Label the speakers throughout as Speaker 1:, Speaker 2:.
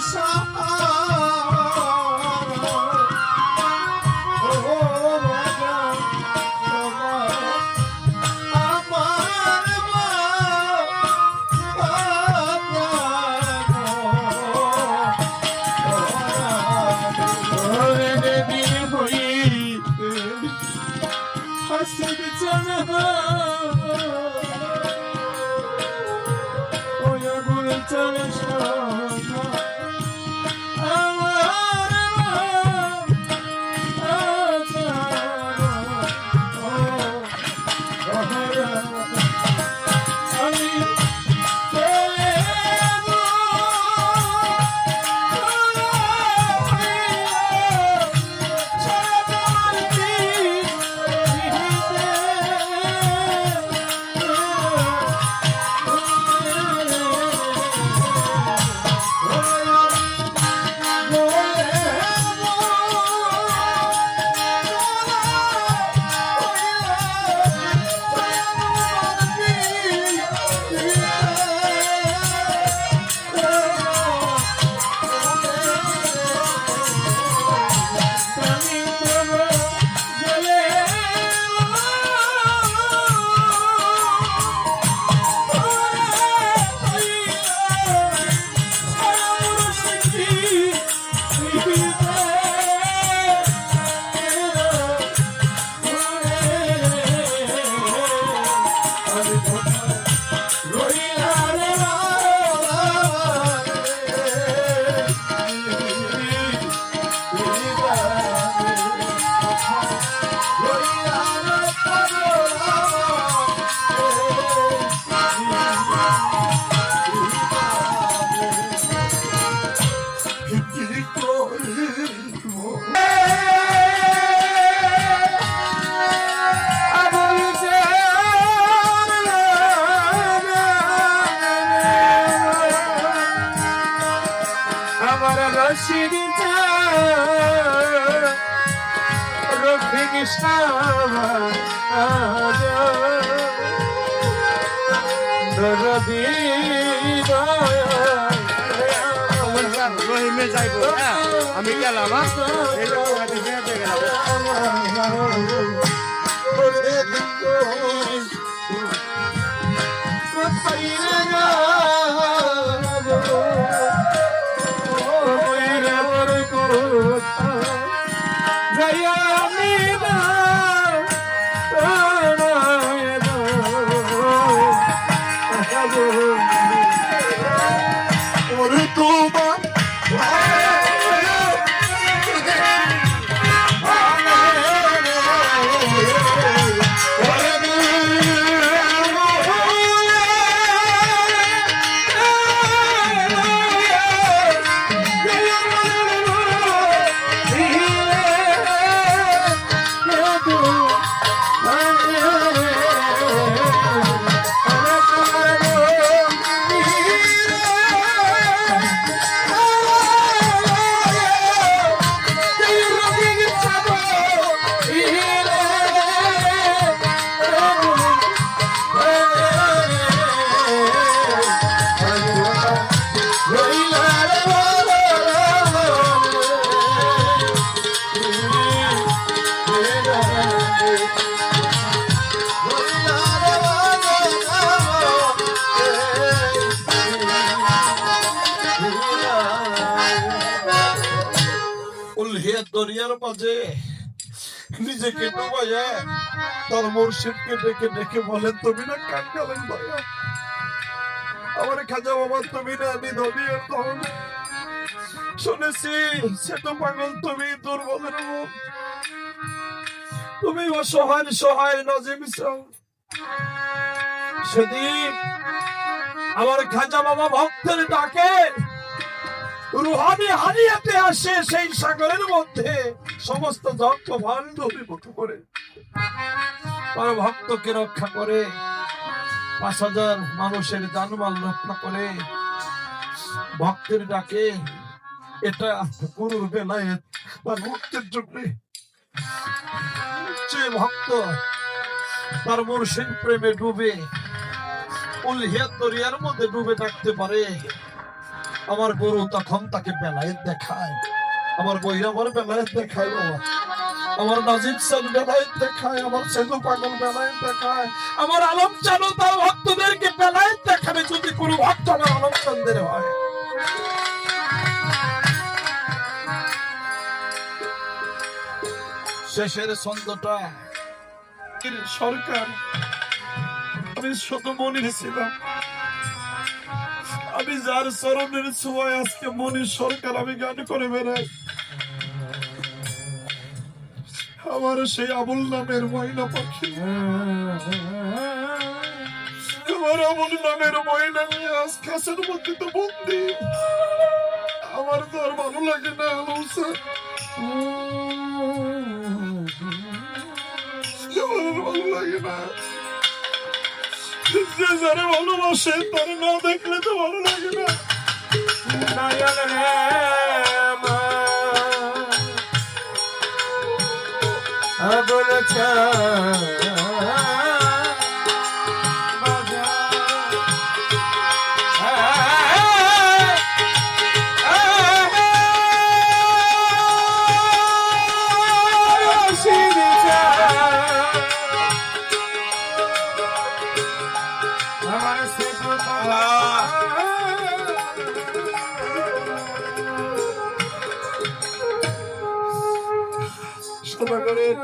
Speaker 1: So. Krishna
Speaker 2: রহিমে যাইব হ্যাঁ আমি গেলাম হ্যাঁ? গেলাম
Speaker 3: দরিয়ার মাঝে। নিজেকে ডুবাইয়া তার ডেকে ডেকে বলেন, তুমি না কাঙ্গালেন ভাইয়া। আমার খাজা বাবা, তুমি না ধন শুনেছি, সে তো পাগল, তুমি দুর্বলের তুমি অসহায়, সহায়, নজিম সেদিন আমার খাজা বাবা ভক্তের ডাকে রুহানি হারিয়াতে আসে সেই সাগরের মধ্যে। সমস্ত জগৎ ভান দূরীভূত করে। তার ভক্তকে রক্ষা করে পাঁচ হাজার মানুষের জানমাল রক্ষা করে ভক্তের ডাকে, এটা গুরুর বেলায় তার মুক্তির জন্য যে ভক্ত তার মুর্শিদ প্রেমে ডুবে, উল্হিয়া দরিয়ার মধ্যে ডুবে থাকতে পারে। আমার গরু তখন তাকে বেলায়েত দেখায়। আমার বৈরামর বেলায়েত দেখায়, বাবা। আমার নাজিব সাল বেলায়েত দেখায়, আমার সেতু পাগল বেলায়েত দেখায়। আমার আলম চালু তার ভক্তদেরকে বেলায়েত দেখাবে যদি কোনো ভক্ত আমার আলম চন্দ্রের হয়। শেষের ছন্দটা। সরকার। আমি শুধু মনির ছিলাম। আমি যার চরণের ছোঁয়ায় আজকে মনির সরকার আমি গান করে বেড়াই? আমার সেই আবুল নামের মহিলা পাখি। আমার আবুল নামের মহিলা নিয়ে আজ খাসের মধ্যে তো বন্দি। আমার তো আর ভালো লাগে না স্যার আমার ভালো লাগে না। যে যারা ভালোবাসে তারা না দেখলে তো ভালো লাগে না
Speaker 1: নয়ন
Speaker 3: সদাগরের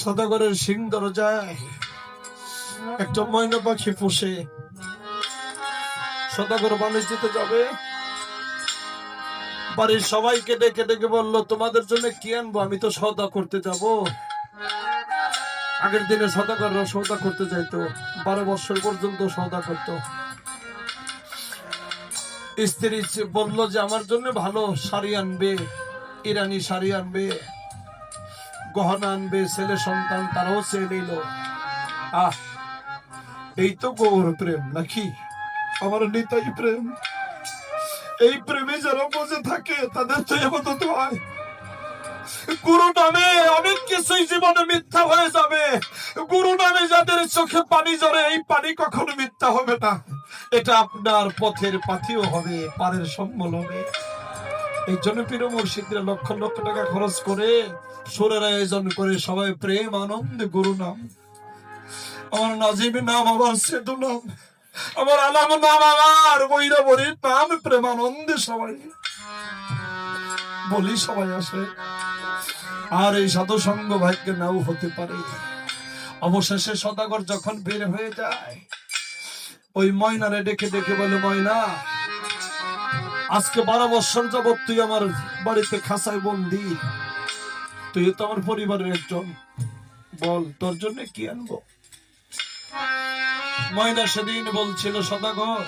Speaker 3: সদাগরের সিং দরজায় একটা ময়না পাখি পোষে সদাগর বাণিজ্যতে যাবে। বাড়ির সবাইকে ডেকে ডেকে বলল, তোমাদের জন্য কি আনব? আমি তো সৌদা করতে যাব। আগের দিনে সদাগররা সৌদা করতে যাইতো। বারো বছর পর্যন্ত সৌদা করতো। স্ত্রী বলল যে, আমার জন্য ভালো শাড়ি আনবে। ইরানি শাড়ি আনবে, গহনা আনবে, ছেলে সন্তান, তারাও চেয়ে নিল। আহ, এই তো গৌর প্রেম নাকি? আমার নিতাই প্রেম। এই প্রেমে যারা বসে থাকে, তাদের তো এমত হয়। গুরু নামে অনেক কিছুই জীবনে মিথ্যা হয়ে যাবে। গুরু নামে যাদের চোখে পানি জড়ে এই পানি কখনো মিথ্যা হবে না। এটা আপনার পথের পাথিও হবে, পারের সম্বল হবে। এই জন্য প্রিয় মুর্শিদরা লক্ষ লক্ষ টাকা খরচ করে সুরের আয়োজন করে সবাই প্রেম, আনন্দ, গুরু নাম। আমার নাজিম নাম, আমার সেতু নাম, আমার আলাম নাম, আমার বৈরবরীর নাম প্রেম আনন্দে সবাই। বলি সবাই আসে। আর এই সাধু সঙ্গ ভাগ্যে নাও হতে পারে। অবশেষে সদাগর যখন বের হয়ে যায়, ওই ময়নারে ডেকে ডেকে বলে, ময়না আজকে বারো বছর যাবত তুই আমার বাড়িতে খাসায় বন্দি। তুই তো আমার পরিবারের একজন। বল, তোর জন্য কি আনব? ময়না সেদিন বলছিল, সদাগর,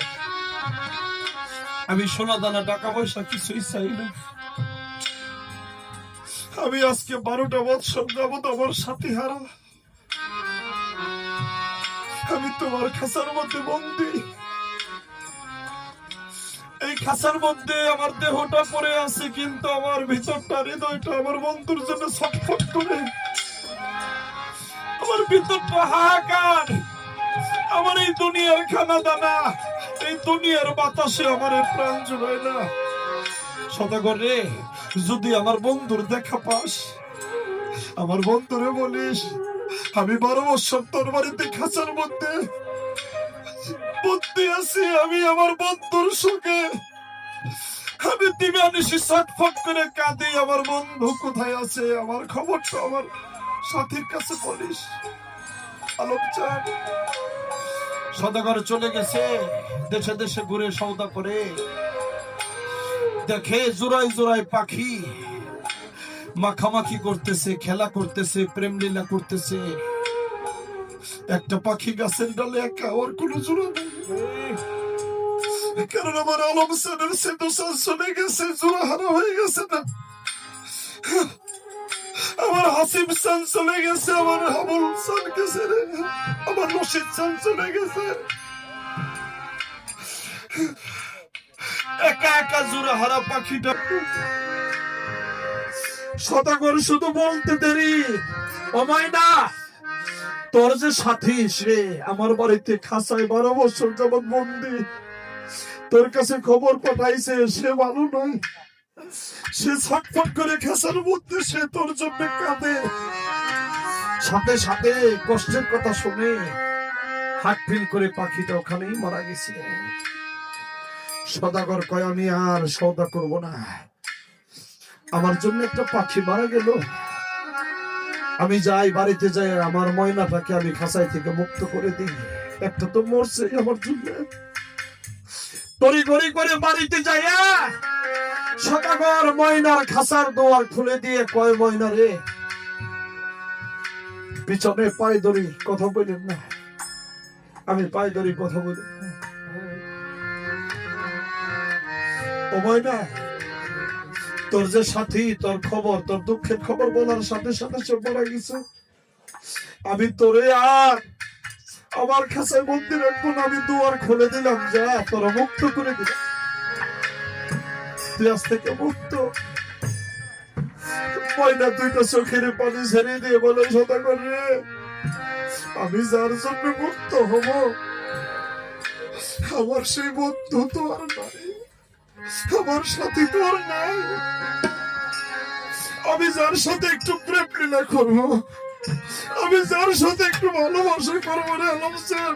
Speaker 3: আমি সোনা দানা টাকা পয়সা কিছুই চাই না। আমি আজকে বারোটা বছর যাবত আমার সাথী হারা। আমি তোমার খাসার মধ্যে বন্দি। খাসার মধ্যে আমার দেহটা পড়ে আছে, কিন্তু আমার ভিতরটা, হৃদয়টা আমার বন্ধুর জন্য ছটফট করে। আমার ভিতরটা হাহাকার। আমার এই দুনিয়ার খানা দানা এই দুনিয়ার বাতাসে আমার প্রাণ জুড়ায় না। সদাগর রে, যদি আমার বন্ধুর দেখা পাস, আমার বন্ধুরে বলিস, আমি বারো বছর তোর বাড়িতে খাঁচার মধ্যে বন্দি আছি, আমি আমার বন্ধুর সুখে আমি করে কাঁদি, আমার বন্ধু কোথায় আছে? আমার আমার সাথীর কাছে বলিস। আলোক চাঁদ সদাগর চলে গেছে। দেশে দেশে ঘুরে সৌদা করে। দেখে জোড়াই জোড়াই পাখি। মাখামাখি করতেছে, খেলা করতেছে, প্রেম লীলা করতেছে। একটা পাখি গাছের ডালে একা, ওর কোনো জোড়া নেই। আমার গেছে জোড়া হারা হয়ে গেছে না আমার হাসিম সান চলে গেছে আমার সান গেছে রে আমার সান চলে গেছে একা একা জোড়া হারা পাখিটা সদাগর শুধু বলতে দেরি তোর যে সাথী সে আমার বাড়িতে খাসায় বারো বছর যাবৎ বন্দি। তোর কাছে খবর পাঠাইছে, সে ভালো নয়। সে ছটফট করে খেসার মধ্যে, সে তোর জন্য কাঁদে। সাথে সাথে কষ্টের কথা শুনে হাট ফিল করে পাখিটা ওখানেই মারা গেছে। সদাগর কয়, আমি আর সৌদা করব না। আমার জন্য একটা পাখি মারা গেল। আমি যাই বাড়িতে যাই আমার ময়নাটাকে আমি খাঁচাই থেকে মুক্ত করে দিই। একটা তো মরছে আমার জন্য। করে বাড়িতে যাইয়া সকাগর ময়নার খাসার দোয়ার খুলে দিয়ে কয়, ময়না রে, পিছনে কথা বলেন না। আমি কথা বলি ও ময়না, তোর যে সাথী, তোর খবর, তোর দুঃখের খবর বলার সাথে সাথে সে মারা গেছে, আমি তোরে আর আমার বন্দি রাখব না, আমি দুয়ার খুলে দিলাম, যা, তোরা মুক্ত করে দিলাম। তুই আজ থেকে মুক্ত। ময়না দুইটা চোখের পানি ছেড়ে দিয়ে বলে, সদা করে আমি যার জন্য মুক্ত হব, আমার সেই বন্ধু তো আর নাই, আমার সাথী তো আর নাই। আমি যার সাথে একটু প্রেম লীলা করব আমি যার সাথে একটু ভালোবাসা করব রে আলম স্যার।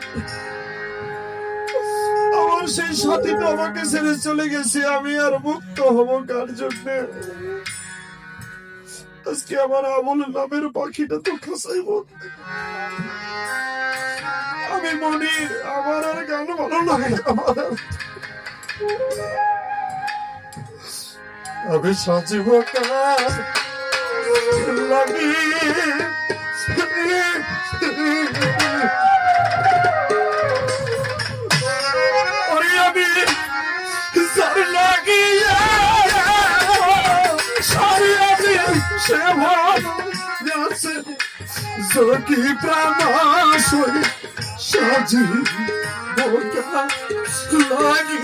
Speaker 3: আমার সেই সাথীটা আমাকে ছেড়ে চলে গেছে, আমি আর মুক্ত হব কার জন্য? আজকে আমার আমল নামের পাখিটা তো খাসাই আমি মনি, আমার আর গান ভালো লাগে আমি সাজিব কার লাগি? ওরে আমি যার লাগিয়া সারি আমি সে ভালো আছে। যদি প্রাণ সই সাজি বোকা লাগি